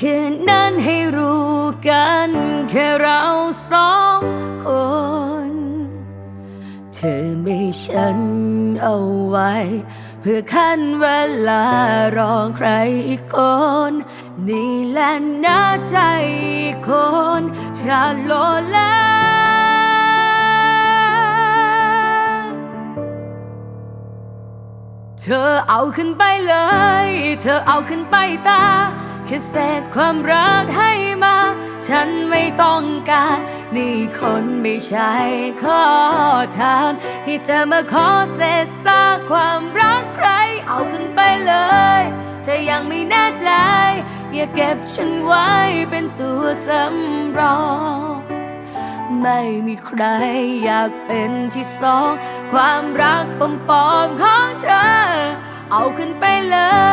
คืนนั้นให้รู้กัน แค่เราสองคน เธอไม่ฉันเอาไว้ เพื่อขั้นเวลารอใครอีกคน นี่แหละน่าใจคนชาโลแลวเธอเอาขึ้นไปเลย เธอเอาขึ้นไปตา ค่เศษความรักให้มา ฉันไม่ต้องการ นี่คนไม่ใช่ขอทาน ที่จะมาขอเศษซากความรักใคร เอาขึ้นไปเลยเธอยังไม่แน่ใจ อย่าเก็บฉันไว้เป็นตัวสำรองไม่มีใครอยากเป็นที่สอง ความรักปลอมๆของเธอ เอาขึ้นไปเลย